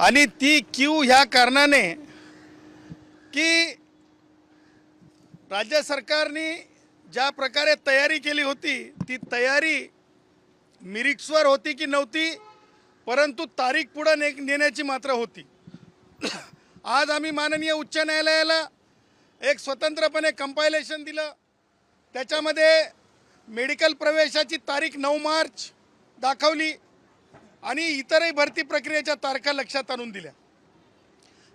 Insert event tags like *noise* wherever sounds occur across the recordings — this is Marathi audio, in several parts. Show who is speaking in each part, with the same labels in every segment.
Speaker 1: आणि ती क्यू ह्या कारणाने की राज्य सरकारने ज्या प्रकारे तयारी केली होती ती तयारी मिरिक्सवर होती की नव्हती परंतु तारीख पुढं ने नेण्याची मात्र होती. *coughs* आज आम्ही माननीय उच्च न्यायालयाला एक स्वतंत्रपणे कंपायलेशन दिलं. त्याच्यामध्ये मेडिकल प्रवेशाची तारीख नऊ मार्च दाखवली. आणि इतरही भरती प्रक्रियेच्या तारखा लक्षात आणून दिल्या.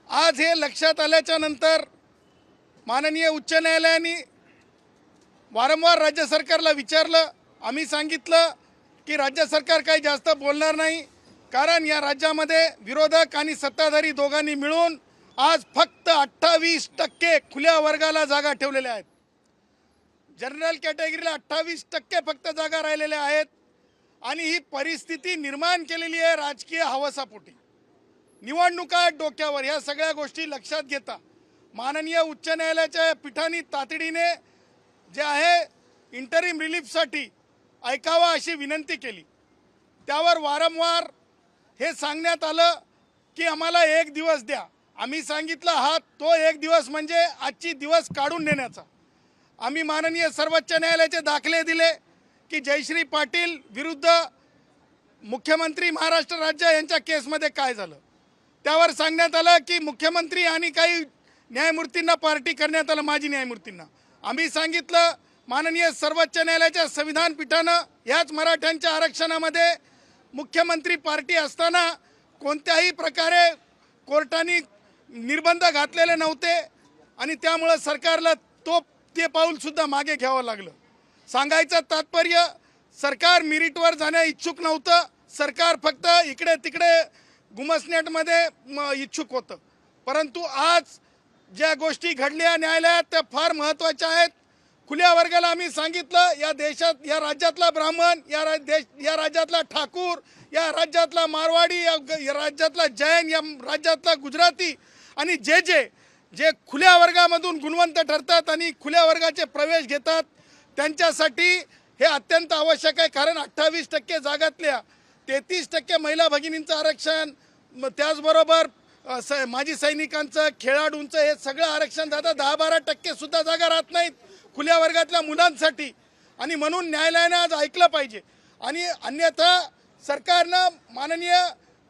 Speaker 1: आज हे लक्षात आल्याच्यानंतर माननीय उच्च न्यायालयाने वारंवार राज्य सरकारला विचारलं आम्ही सांगितलं की राज्य सरकार काही जास्त बोलणार नाही कारण या राज्यामध्ये विरोधक आणि सत्ताधारी दोघांनी मिळून आज फक्त अठ्ठावीस टक्के खुल्या वर्गाला जागा ठेवलेल्या आहेत. जनरल कॅटेगरीला अठ्ठावीस टक्के फक्त जागा राहिलेल्या आहेत. आणि ही परिस्थिती निर्माण केलेली आहे राजकीय हवसापोटी. निवडणुका डोक्यावर ह्या सगळ्या गोष्टी लक्षात घेता. माननीय उच्च न्यायालयाच्या पीठाने तातडीने जे आहे इंटरिम रिलीफसाठी ऐकावा अशी विनंती केली. त्यावर वारंवार हे सांगण्यात आलं की आम्हाला एक दिवस द्या. आम्ही सांगितलं हा तो एक दिवस म्हणजे आजची दिवस काढून नेण्याचा. आम्ही माननीय सर्वोच्च न्यायालयाचे दाखले दिले. की जयश्री पाटील विरुद्ध मुख्यमंत्री महाराष्ट्र राज्य यांच्या केसमध्ये काय झालं? त्यावर सांगण्यात आलं की मुख्यमंत्री आणि काही न्यायमूर्तींना पार्टी करण्यात आलं माजी न्यायमूर्तींना. आम्ही सांगितलं माननीय सर्वोच्च न्यायालयाच्या संविधान पीठानं याच मराठ्यांच्या आरक्षणामध्ये मुख्यमंत्री पार्टी असताना कोणत्याही प्रकारे कोर्टाने निर्बंध घातलेले नव्हते आणि त्यामुळं सरकारला तो ते पाऊलसुद्धा मागे घ्यावं लागलं. सांगायचं तात्पर्य सरकार मिरिटवर जाण्या इच्छुक नव्हतं. सरकार फक्त इकडे तिकडे गुमसनेटमध्ये म- इच्छुक होतं. परंतु आज ज्या गोष्टी घडल्या न्यायालयात त्या फार महत्त्वाच्या आहेत. खुल्या वर्गाला आम्ही सांगितलं या देशात या राज्यातला ब्राह्मण या रा- देश या राज्यातला ठाकूर या राज्यातला मारवाडी या ग- या राज्यातला जैन या राज्यातला गुजराती आणि जे जे जे खुल्या वर्गामधून गुणवंत ठरतात आणि खुल्या वर्गाचे प्रवेश घेतात त्यांच्यासाठी हे अत्यंत आवश्यक आहे कारण अठ्ठावीस टक्के जागातल्या तेहतीस टक्के महिला भगिनींचं आरक्षण त्याचबरोबर स माजी सैनिकांचं खेळाडूंचं हे सगळं आरक्षण दादा दहा बारा टक्केसुद्धा जागा राहत नाहीत खुल्या वर्गातल्या मुलांसाठी. आणि म्हणून न्यायालयानं आज ऐकलं पाहिजे. आणि अन्यथा सरकारनं माननीय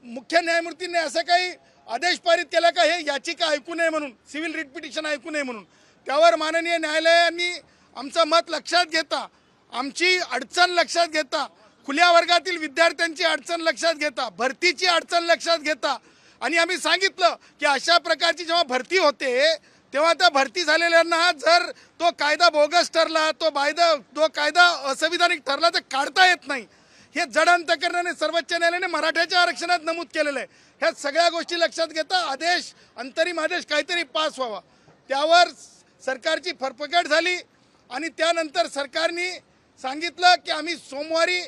Speaker 1: मुख्य न्यायमूर्तींनी असं काही आदेश पारित केला का हे याचिका ऐकू नये म्हणून सिव्हिल रिट पिटिशन ऐकू नये म्हणून. त्यावर माननीय न्यायालयाने आमचं मत लक्षात घेता. आमची अडचण लक्षात घेता. खुल्या वर्गातील विद्यार्थ्यांची अडचण लक्षात घेता. भरतीची अडचण लक्षात घेता. आणि आम्ही सांगितलं की अशा प्रकारची जेव्हा भरती होते तेव्हा त्या भरती झालेल्यांना जर तो कायदा बोगस ठरला तो बायदा तो कायदा असंविधानिक ठरला तर काढता येत नाही. हे जड करण्याने सर्वोच्च न्यायालयाने मराठ्याच्या आरक्षणात नमूद केलेलं आहे. ह्या सगळ्या गोष्टी लक्षात घेता आदेश अंतरिम आदेश काहीतरी पास व्हावा. त्यावर सरकारची फरफकट झाली. आणि त्यानंतर सरकारने सांगितलं की आम्ही सोमवारी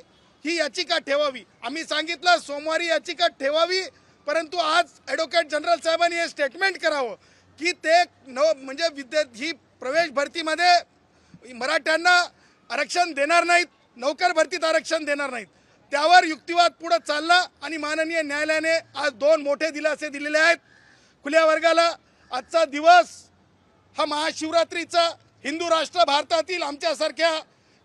Speaker 1: ही याचिका ठेवावी. आम्ही सांगितलं सोमवारी याचिका ठेवावी परंतु आज ॲडव्होकेट जनरल साहेबांनी हे स्टेटमेंट करावं की ते नव म्हणजे विद्या ही प्रवेश भरतीमध्ये मराठ्यांना आरक्षण देणार नाहीत नौकर भरतीत आरक्षण देणार नाहीत. त्यावर युक्तिवाद पुढे चालला आणि माननीय न्यायालयाने आज दोन मोठे दिलासे दिलेले आहेत. खुल्या वर्गाला आजचा दिवस हा महाशिवरात्रीचा हिंदू राष्ट्र भारतातील आमच्यासारख्या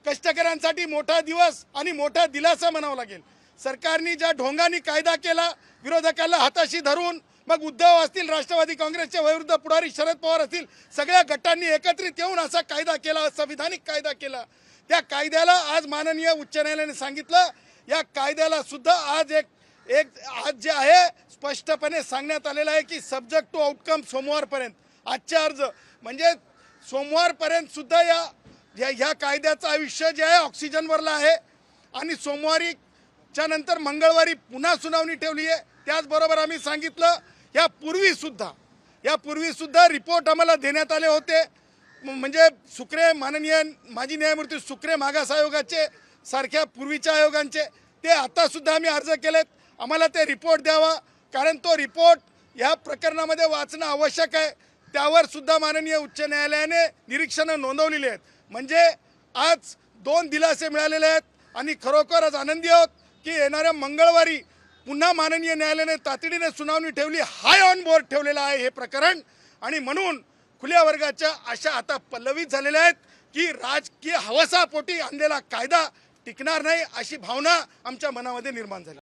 Speaker 1: कष्टकऱ्यांसाठी मोठा दिवस आणि मोठा दिलासा म्हणावा लागेल. सरकारने ज्या ढोंगाने कायदा केला विरोधकाला हाताशी धरून मग उद्धव असतील राष्ट्रवादी काँग्रेसच्या विरुद्ध पुढारी शरद पवार असतील सगळ्या गटांनी एकत्रित येऊन असा कायदा केला संविधानिक कायदा केला. त्या कायद्याला आज माननीय उच्च न्यायालयाने सांगितलं. या कायद्याला सुद्धा आज एक एक आज जे आहे स्पष्टपणे सांगण्यात आलेलं आहे की सब्जेक्ट टू आउटकम सोमवारपर्यंत. आजचे अर्ज म्हणजे सोमवारपर्यंत सुद्धा या या ह्या कायद्याचं आयुष्य जे आहे ऑक्सिजनवरला आहे. आणि सोमवारीच्या नंतर मंगळवारी पुन्हा सुनावणी ठेवली आहे. त्याचबरोबर आम्ही सांगितलं यापूर्वीसुद्धा यापूर्वीसुद्धा रिपोर्ट आम्हाला देण्यात आले होते. म- म्हणजे सुक्रे माननीय माजी न्यायमूर्ती सुक्रे मागास आयोगाचे सारख्या पूर्वीच्या आयोगांचे ते आतासुद्धा आम्ही अर्ज केलेत. आम्हाला ते रिपोर्ट द्यावा कारण तो रिपोर्ट या प्रकरणामध्ये वाचणं आवश्यक आहे. त्यावर सुद्धा माननीय उच्च न्यायालयाने निरीक्षणं नोंदवलेली आहेत. म्हणजे आज दोन दिलासे मिळालेले आहेत आणि खरोखरच आनंदी आहोत की येणाऱ्या मंगळवारी पुन्हा माननीय न्यायालयाने तातडीने सुनावणी ठेवली हाय ऑन बोर्ड ठेवलेलं आहे हे प्रकरण. आणि म्हणून खुल्या वर्गाच्या आशा आता पल्लवित झालेल्या आहेत की राजकीय हवसापोटी आणलेला कायदा टिकणार नाही अशी भावना आमच्या मनामध्ये निर्माण झाली.